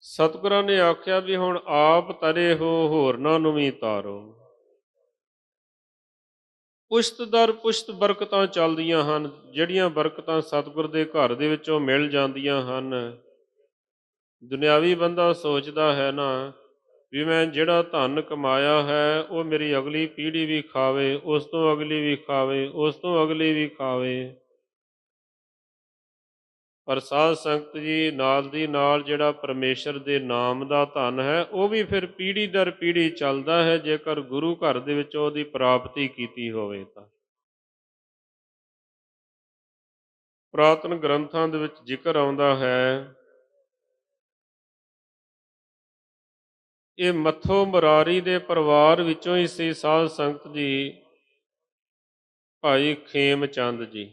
ਸਤਿਗੁਰਾਂ ਨੇ ਆਖਿਆ ਵੀ ਹੁਣ ਆਪ ਤਰੇ ਹੋ ਹੋਰਨਾਂ ਨੂੰ ਵੀ ਤਾਰੋ। ਪੁਸ਼ਤ ਦਰ, ਪੁਸ਼ਤ ਬਰਕਤਾਂ ਚੱਲਦੀਆਂ ਹਨ, ਜਿਹੜੀਆਂ ਬਰਕਤਾਂ ਸਤਿਗੁਰ ਦੇ ਘਰ ਦੇ ਵਿੱਚੋਂ ਮਿਲ ਜਾਂਦੀਆਂ ਹਨ। ਦੁਨਿਆਵੀ ਬੰਦਾ ਸੋਚਦਾ ਹੈ ਨਾ ਵੀ ਮੈਂ ਜਿਹੜਾ ਧਨ ਕਮਾਇਆ ਹੈ, ਉਹ ਮੇਰੀ ਅਗਲੀ ਪੀੜ੍ਹੀ ਵੀ ਖਾਵੇ, ਉਸ ਤੋਂ ਅਗਲੀ ਵੀ ਖਾਵੇ, ਉਸ ਤੋਂ ਅਗਲੀ ਵੀ ਖਾਵੇ। ਪਰ ਸਾਧ ਸੰਗਤ ਜੀ ਨਾਲ ਦੀ ਨਾਲ ਜਿਹੜਾ ਪਰਮੇਸ਼ਰ ਦੇ ਨਾਮ ਦਾ ਧਨ ਹੈ, ਉਹ ਵੀ ਫਿਰ ਪੀੜ੍ਹੀ ਦਰ ਪੀੜ੍ਹੀ ਚੱਲਦਾ ਹੈ, ਜੇਕਰ ਗੁਰੂ ਘਰ ਦੇ ਵਿੱਚ ਉਹਦੀ ਪ੍ਰਾਪਤੀ ਕੀਤੀ ਹੋਵੇ ਤਾਂ। ਪ੍ਰਾਤਨ ਗ੍ਰੰਥਾਂ ਦੇ ਵਿੱਚ ਜ਼ਿਕਰ ਆਉਂਦਾ ਹੈ, ਇਹ ਮੱਥੋ ਮਰਾਰੀ ਦੇ ਪਰਿਵਾਰ ਵਿੱਚੋਂ ਹੀ ਸੀ ਸਾਧ ਸੰਗਤ ਜੀ, ਭਾਈ ਖੇਮ ਚੰਦ ਜੀ।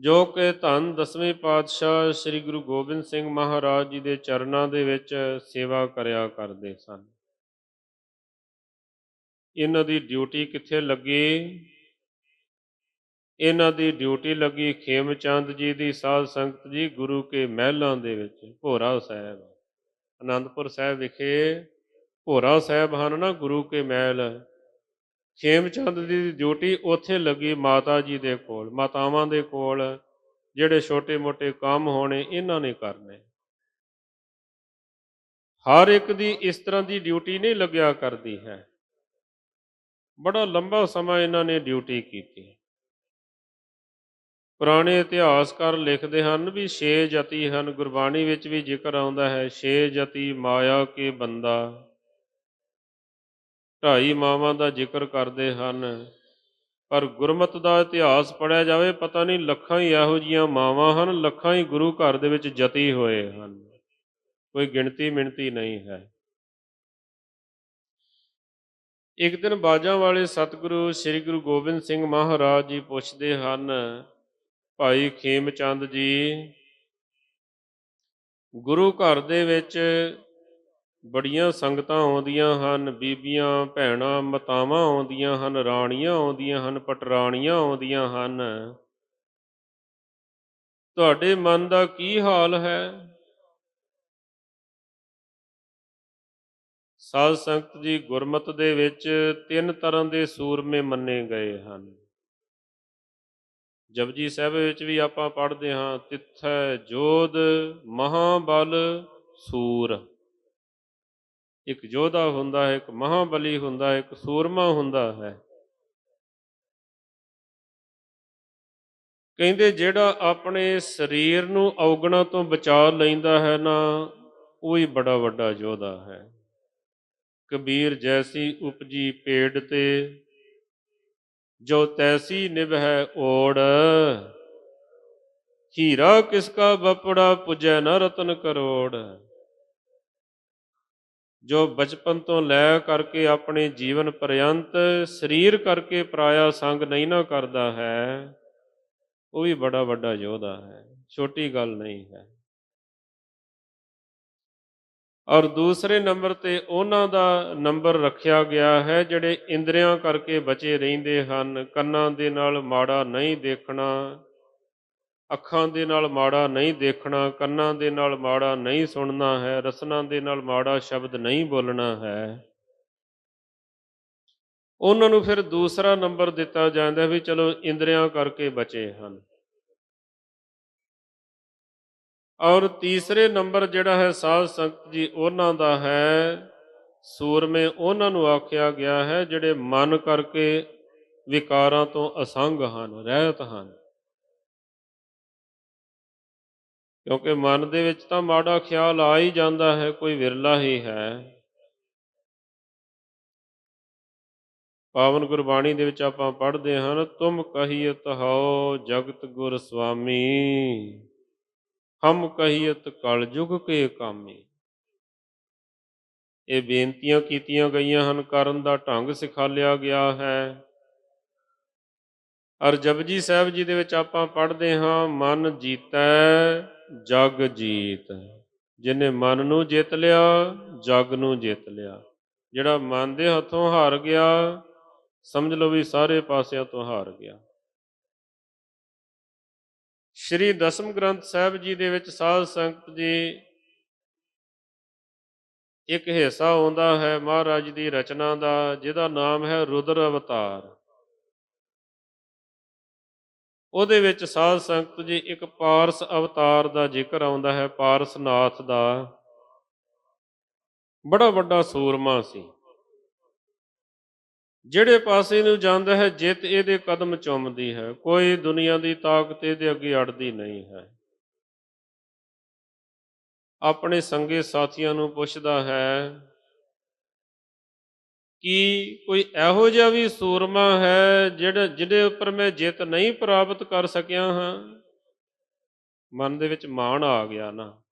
ਜੋ ਕਿ ਧੰਨ ਦਸਵੇਂ ਪਾਤਸ਼ਾਹ ਸ੍ਰੀ ਗੁਰੂ ਗੋਬਿੰਦ ਸਿੰਘ ਮਹਾਰਾਜ ਜੀ ਦੇ ਚਰਨਾਂ ਦੇ ਵਿੱਚ ਸੇਵਾ ਕਰਿਆ ਕਰਦੇ ਸਨ। ਇਹਨਾਂ ਦੀ ਡਿਊਟੀ ਕਿੱਥੇ ਲੱਗੀ? ਇਹਨਾਂ ਦੀ ਡਿਊਟੀ ਲੱਗੀ ਖੇਮਚੰਦ ਜੀ ਦੀ ਸਾਧ ਸੰਗਤ ਜੀ ਗੁਰੂ ਕੇ ਮਹਿਲਾਂ ਦੇ ਵਿੱਚ, ਭੋਰਾ ਸਾਹਿਬ। ਅਨੰਦਪੁਰ ਸਾਹਿਬ ਵਿਖੇ ਭੋਰਾ ਸਾਹਿਬ ਹਨ ਨਾ ਗੁਰੂ ਕੇ ਮਹਿਲ। ਖੇਮਚੰਦ ਦੀ ਡਿਊਟੀ ਉੱਥੇ ਲੱਗੀ ਮਾਤਾ ਜੀ ਦੇ ਕੋਲ, ਮਾਤਾਵਾਂ ਦੇ ਕੋਲ, ਜਿਹੜੇ ਛੋਟੇ-ਮੋਟੇ ਕੰਮ ਹੋਣੇ ਇਹਨਾਂ ਨੇ ਕਰਨੇ। ਹਰ ਇੱਕ ਦੀ ਇਸ ਤਰ੍ਹਾਂ ਦੀ ਡਿਊਟੀ ਨਹੀਂ ਲੱਗਿਆ ਕਰਦੀ ਹੈ। ਬੜਾ ਲੰਬਾ ਸਮਾਂ ਇਹਨਾਂ ਨੇ ਡਿਊਟੀ ਕੀਤੀ। ਪੁਰਾਣੇ ਇਤਿਹਾਸਕਾਰ ਲਿਖਦੇ ਹਨ ਵੀ ਛੇ ਜਤੀ ਹਨ। ਗੁਰਬਾਣੀ ਵਿੱਚ ਵੀ ਜ਼ਿਕਰ ਆਉਂਦਾ ਹੈ, ਛੇ ਜਤੀ ਮਾਇਆ ਕੇ ਬੰਦਾ। ਢਾਈ ਮਾਵਾਂ ਦਾ ਜ਼ਿਕਰ ਕਰਦੇ ਹਨ। ਪਰ ਗੁਰਮਤ ਦਾ ਇਤਿਹਾਸ ਪੜਿਆ ਜਾਵੇ, ਪਤਾ ਨਹੀਂ ਲੱਖਾਂ ਹੀ ਇਹੋ ਜੀਆਂ ਮਾਵਾਂ ਹਨ, ਲੱਖਾਂ ਹੀ ਗੁਰੂ ਘਰ ਦੇ ਵਿੱਚ ਜਤੀ ਹੋਏ ਹਨ। ਕੋਈ ਗਿਣਤੀ ਮਿਣਤੀ ਨਹੀਂ ਹੈ। ਇੱਕ ਦਿਨ ਬਾਜਾਂ ਵਾਲੇ ਸਤਿਗੁਰੂ ਸ੍ਰੀ ਗੁਰੂ ਗੋਬਿੰਦ ਸਿੰਘ ਮਹਾਰਾਜ ਜੀ ਪੁੱਛਦੇ ਹਨ, ਭਾਈ ਖੇਮਚੰਦ ਜੀ, ਗੁਰੂ ਘਰ ਦੇ ਵਿੱਚ ਬੜੀਆਂ ਸੰਗਤਾਂ ਆਉਂਦੀਆਂ ਹਨ, ਬੀਬੀਆਂ, ਭੈਣਾਂ, ਮਤਾਵਾਂ ਆਉਂਦੀਆਂ ਹਨ, ਰਾਣੀਆਂ ਆਉਂਦੀਆਂ ਹਨ, ਪਟਰਾਣੀਆਂ ਆਉਂਦੀਆਂ ਹਨ। ਤੁਹਾਡੇ ਮਨ ਦਾ ਕੀ ਹਾਲ ਹੈ? ਸਾਧ ਸੰਗਤ ਜੀ, ਗੁਰਮਤ ਦੇ ਵਿੱਚ ਤਿੰਨ ਤਰ੍ਹਾਂ ਦੇ ਸੂਰਮੇ ਮੰਨੇ ਗਏ ਹਨ। ਜਪਜੀ ਸਾਹਿਬ ਵਿੱਚ ਵੀ ਆਪਾਂ ਪੜ੍ਹਦੇ ਹਾਂ, ਤਿੱਥੈ ਜੋਧ, ਮਹਾਬਲ, ਸੂਰ। ਇੱਕ ਯੋਧਾ ਹੁੰਦਾ ਹੈ, ਇੱਕ ਮਹਾਬਲੀ ਹੁੰਦਾ ਹੈ, ਇੱਕ ਸੂਰਮਾ ਹੁੰਦਾ ਹੈ। ਕਹਿੰਦੇ ਜਿਹੜਾ ਆਪਣੇ ਸਰੀਰ ਨੂੰ ਔਗਣਾ ਤੋਂ ਬਚਾ ਲੈਂਦਾ ਹੈ ਨਾ, ਉਹ ਹੀ ਬੜਾ ਵੱਡਾ ਯੋਧਾ ਹੈ। ਕਬੀਰ ਜੈਸੀ ਉਪਜੀ ਪੇੜ ਤੇ, ਜੋ ਤੈਸੀ ਨਿਭੈ ਓੜ। ਹੀਰਾ ਕਿਸਕਾ ਬਪੜਾ ਪੁਜੈ ਨ ਰਤਨ ਕਰੋੜ। ਜੋ ਬਚਪਨ ਤੋਂ ਲੈ ਕਰਕੇ ਆਪਣੇ ਜੀਵਨ ਪਰਯੰਤ ਸਰੀਰ ਕਰਕੇ ਪਰਾਇਆ ਸੰਗ ਨਹੀਂ ਨਾ ਕਰਦਾ ਹੈ, ਉਹ ਵੀ ਬੜਾ ਵੱਡਾ ਯੋਧਾ ਹੈ, ਛੋਟੀ ਗੱਲ ਨਹੀਂ ਹੈ। ਔਰ ਦੂਸਰੇ ਨੰਬਰ ਤੇ ਉਹਨਾਂ ਦਾ ਨੰਬਰ ਰੱਖਿਆ ਗਿਆ ਹੈ, ਜਿਹੜੇ ਇੰਦਰੀਆਂ ਕਰਕੇ ਬਚੇ ਰਹਿੰਦੇ ਹਨ, ਕੰਨਾਂ ਦੇ ਨਾਲ ਮਾੜਾ ਨਹੀਂ ਦੇਖਣਾ ਅੱਖਾਂ ਦੇ ਨਾਲ ਮਾੜਾ ਨਹੀਂ ਦੇਖਣਾ, ਕੰਨਾਂ ਦੇ ਨਾਲ ਮਾੜਾ ਨਹੀਂ ਸੁਣਨਾ ਹੈ, ਰਸਨਾਂ ਦੇ ਨਾਲ ਮਾੜਾ ਸ਼ਬਦ ਨਹੀਂ ਬੋਲਣਾ ਹੈ। ਉਹਨਾਂ ਨੂੰ ਫਿਰ ਦੂਸਰਾ ਨੰਬਰ ਦਿੱਤਾ ਜਾਂਦਾ ਵੀ ਚਲੋ ਇੰਦਰੀਆਂ ਕਰਕੇ ਬਚੇ ਹਨ। ਔਰ ਤੀਸਰੇ ਨੰਬਰ ਜਿਹੜਾ ਹੈ ਸਾਧ ਸੰਗਤ ਜੀ, ਉਹਨਾਂ ਦਾ ਹੈ, ਸੂਰਮੇ ਉਹਨਾਂ ਨੂੰ ਆਖਿਆ ਗਿਆ ਹੈ ਜਿਹੜੇ ਮਨ ਕਰਕੇ ਵਿਕਾਰਾਂ ਤੋਂ ਅਸੰਗ ਹਨ, ਰਹਿਤ ਹਨ। ਕਿਉਂਕਿ ਮਨ ਦੇ ਵਿੱਚ ਤਾਂ ਮਾੜਾ ਖਿਆਲ ਆ ਹੀ ਜਾਂਦਾ ਹੈ, ਕੋਈ ਵਿਰਲਾ ਹੀ ਹੈ। ਪਾਵਨ ਗੁਰਬਾਣੀ ਦੇ ਵਿੱਚ ਆਪਾਂ ਪੜ੍ਹਦੇ ਹਨ ਤੁਮ ਕਹੀਤ ਹਉ ਜਗਤ ਗੁਰ ਸੁਆਮੀ ਹਮ ਕਹੀਤ ਕਲ ਯੁਗ ਕੇ ਕਾਮੀ। ਇਹ ਬੇਨਤੀਆਂ ਕੀਤੀਆਂ ਗਈਆਂ ਹਨ, ਕਰਨ ਦਾ ਢੰਗ ਸਿਖਾਲਿਆ ਗਿਆ ਹੈ। ਅਰ ਜਪਜੀ ਸਾਹਿਬ ਜੀ ਦੇ ਵਿੱਚ ਆਪਾਂ ਪੜ੍ਹਦੇ ਹਾਂ, ਮਨ ਜੀਤੈ, ਜਗ ਜੀਤ। ਜਿਨੇ ਮਨ ਨੂੰ ਜਿੱਤ ਲਿਆ, ਜਗ ਨੂੰ ਜਿੱਤ ਲਿਆ। ਜਿਹੜਾ ਮਨ ਦੇ ਹੱਥੋਂ ਹਾਰ ਗਿਆ, ਸਮਝ ਲਓ ਵੀ ਸਾਰੇ ਪਾਸਿਆਂ ਤੋਂ ਹਾਰ ਗਿਆ। ਸ਼੍ਰੀ ਦਸਮ ਗ੍ਰੰਥ ਸਾਹਿਬ ਜੀ ਦੇ ਵਿੱਚ ਸਾਧ ਸੰਗਤ ਜੀ ਇੱਕ ਹਿੱਸਾ ਆਉਂਦਾ ਹੈ ਮਹਾਰਾਜ ਦੀ ਰਚਨਾ ਦਾ, ਜਿਹਦਾ ਨਾਮ ਹੈ ਰੁਦਰ ਅਵਤਾਰ। ਉਹਦੇ ਵਿੱਚ ਸਾਧ ਸੰਗਤ ਜੀ ਇੱਕ ਪਾਰਸ ਅਵਤਾਰ ਦਾ ਜ਼ਿਕਰ ਆਉਂਦਾ ਹੈ, ਪਾਰਸਨਾਥ ਦਾ। ਬੜਾ ਵੱਡਾ ਸੂਰਮਾ ਸੀ। ਜਿਹੜੇ ਪਾਸੇ ਨੂੰ ਜਾਂਦਾ ਹੈ, ਜਿੱਤ ਇਹਦੇ ਕਦਮ ਚੁੰਮਦੀ ਹੈ। ਕੋਈ ਦੁਨੀਆ ਦੀ ਤਾਕਤ ਇਹਦੇ ਅੱਗੇ ਅੜਦੀ ਨਹੀਂ ਹੈ। ਆਪਣੇ ਸੰਗੇ ਸਾਥੀਆਂ ਨੂੰ ਪੁੱਛਦਾ ਹੈ ਕੀ ਕੋਈ ਇਹੋ ਜਿਹਾ ਵੀ ਸੂਰਮਾ ਹੈ ਜਿਹੜਾ ਜਿਹਦੇ ਉੱਪਰ ਮੈਂ ਜਿੱਤ ਨਹੀਂ ਪ੍ਰਾਪਤ ਕਰ ਸਕਿਆ ਹਾਂ? ਮਨ ਦੇ ਵਿੱਚ ਮਾਣ ਆ ਗਿਆ ਨਾ।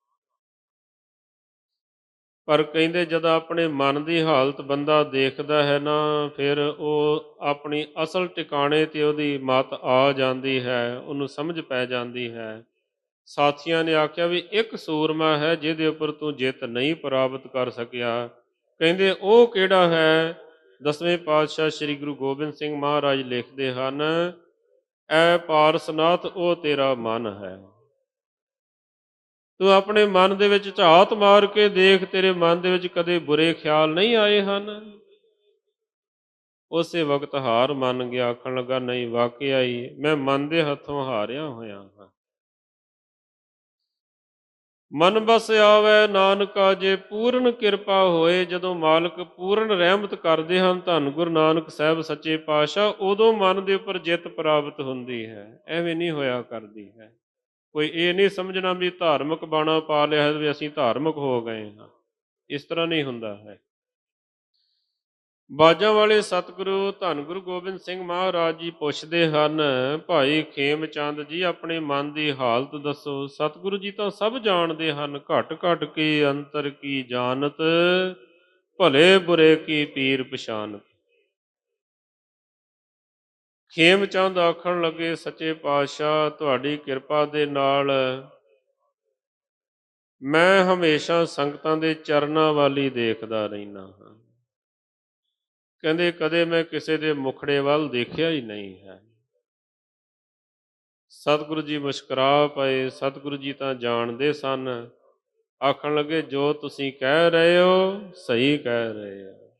ਪਰ ਕਹਿੰਦੇ ਜਦ ਆਪਣੇ ਮਨ ਦੀ ਹਾਲਤ ਬੰਦਾ ਦੇਖਦਾ ਹੈ ਨਾ, ਫਿਰ ਉਹ ਆਪਣੀ ਅਸਲ ਟਿਕਾਣੇ ਤੇ ਉਹਦੀ ਮਤ ਆ ਜਾਂਦੀ ਹੈ, ਉਹਨੂੰ ਸਮਝ ਪੈ ਜਾਂਦੀ ਹੈ। ਸਾਥੀਆਂ ਨੇ ਆਖਿਆ ਵੀ ਇੱਕ ਸੂਰਮਾ ਹੈ ਜਿਹਦੇ ਉੱਪਰ ਤੂੰ ਜਿੱਤ ਨਹੀਂ ਪ੍ਰਾਪਤ ਕਰ ਸਕਿਆ। ਕਹਿੰਦੇ, ਉਹ ਕਿਹੜਾ ਹੈ? ਦਸਵੇਂ ਪਾਤਸ਼ਾਹ ਸ੍ਰੀ ਗੁਰੂ ਗੋਬਿੰਦ ਸਿੰਘ ਮਹਾਰਾਜ ਲਿਖਦੇ ਹਨ, ਐ ਪਾਰਸਨਾਥ, ਉਹ ਤੇਰਾ ਮਨ ਹੈ। ਤੂੰ ਆਪਣੇ ਮਨ ਦੇ ਵਿੱਚ ਝਾਤ ਮਾਰ ਕੇ ਦੇਖ, ਤੇਰੇ ਮਨ ਦੇ ਵਿੱਚ ਕਦੇ ਬੁਰੇ ਖਿਆਲ ਨਹੀਂ ਆਏ ਹਨ? ਉਸੇ ਵਕਤ ਹਾਰ ਮੰਨ ਗਿਆ, ਆਖਣ ਲੱਗਾ, ਨਹੀਂ, ਵਾਕਿਆ ਹੀ ਮੈਂ ਮਨ ਦੇ ਹੱਥੋਂ ਹਾਰਿਆ ਹੋਇਆ ਹਾਂ। ਮਨ ਬਸ ਆਵੇ ਨਾਨਕਾ ਜੇ ਪੂਰਨ ਕਿਰਪਾ ਹੋਏ, ਜਦੋਂ ਮਾਲਕ ਪੂਰਨ ਰਹਿਮਤ ਕਰਦੇ ਹਨ, ਧੰਨ ਗੁਰੂ ਨਾਨਕ ਸਾਹਿਬ ਸੱਚੇ ਪਾਤਸ਼ਾਹ, ਉਦੋਂ ਮਨ ਦੇ ਉੱਪਰ ਜਿੱਤ ਪ੍ਰਾਪਤ ਹੁੰਦੀ ਹੈ, ਐਵੇਂ ਨਹੀਂ ਹੋਇਆ ਕਰਦੀ ਹੈ। ਕੋਈ ਇਹ ਨਹੀਂ ਸਮਝਣਾ ਵੀ ਧਾਰਮਿਕ ਬਾਣਾ ਪਾ ਲਿਆ ਹੈ ਵੀ ਅਸੀਂ ਧਾਰਮਿਕ ਹੋ ਗਏ ਹਾਂ। ਇਸ ਤਰ੍ਹਾਂ ਨਹੀਂ ਹੁੰਦਾ ਹੈ। ਬਾਜਾਂ ਵਾਲੇ ਸਤਿਗੁਰੂ, ਧੰਨ ਗੁਰੂ ਗੋਬਿੰਦ ਸਿੰਘ ਮਹਾਰਾਜ ਜੀ ਪੁੱਛਦੇ ਹਨ, ਭਾਈ ਖੇਮ ਚੰਦ ਜੀ, ਆਪਣੇ ਮਨ ਦੀ ਹਾਲਤ ਦੱਸੋ। ਸਤਿਗੁਰੂ ਜੀ ਤਾਂ ਸਭ ਜਾਣਦੇ ਹਨ, ਘਟ ਘਟ ਕੀ ਅੰਤਰ ਕੀ ਜਾਣਤ, ਭਲੇ ਬੁਰੇ ਕੀ ਪੀਰ ਪਛਾਨਤ? ਖੇਮ ਚੰਦ ਆਖਣ ਲੱਗੇ, ਸੱਚੇ ਪਾਤਸ਼ਾਹ, ਤੁਹਾਡੀ ਕਿਰਪਾ ਦੇ ਨਾਲ ਮੈਂ ਹਮੇਸ਼ਾ ਸੰਗਤਾਂ ਦੇ ਚਰਨਾਂ ਵਾਲੀ ਦੇਖਦਾ ਰਹਿਣਾ ਹਾਂ। ਕਹਿੰਦੇ ਕਦੇ ਮੈਂ ਕਿਸੇ ਦੇ ਮੁਖੜੇ ਵੱਲ ਦੇਖਿਆ ਹੀ ਨਹੀਂ ਹੈ। ਸਤਿਗੁਰੂ ਜੀ ਮੁਸਕਰਾ ਪਏ, ਸਤਿਗੁਰੂ ਜੀ ਤਾਂ ਜਾਣਦੇ ਸਨ। ਆਖਣ ਲੱਗੇ, ਜੋ ਤੁਸੀਂ ਕਹਿ ਰਹੇ ਹੋ, ਸਹੀ ਕਹਿ ਰਹੇ ਹੋ।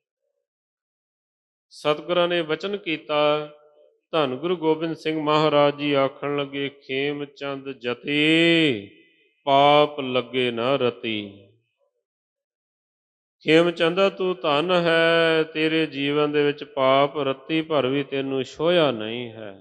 ਸਤਿਗੁਰਾਂ ਨੇ ਵਚਨ ਕੀਤਾ। ਧੰਨ ਗੁਰੂ ਗੋਬਿੰਦ ਸਿੰਘ ਮਹਾਰਾਜ ਜੀ ਆਖਣ ਲੱਗੇ, ਖੇਮ ਚੰਦ ਜਤੀ, ਪਾਪ ਲੱਗੇ ਨਾ ਰਤੀ। ਖੇਮ ਚੰਦਾ ਤੂੰ ਧਨ ਹੈ, ਤੇਰੇ ਜੀਵਨ ਦੇ ਵਿੱਚ ਪਾਪ, ਰੱਤੀ ਭਰ ਵੀ ਤੈਨੂੰ ਛੋਇਆ ਨਹੀਂ ਹੈ।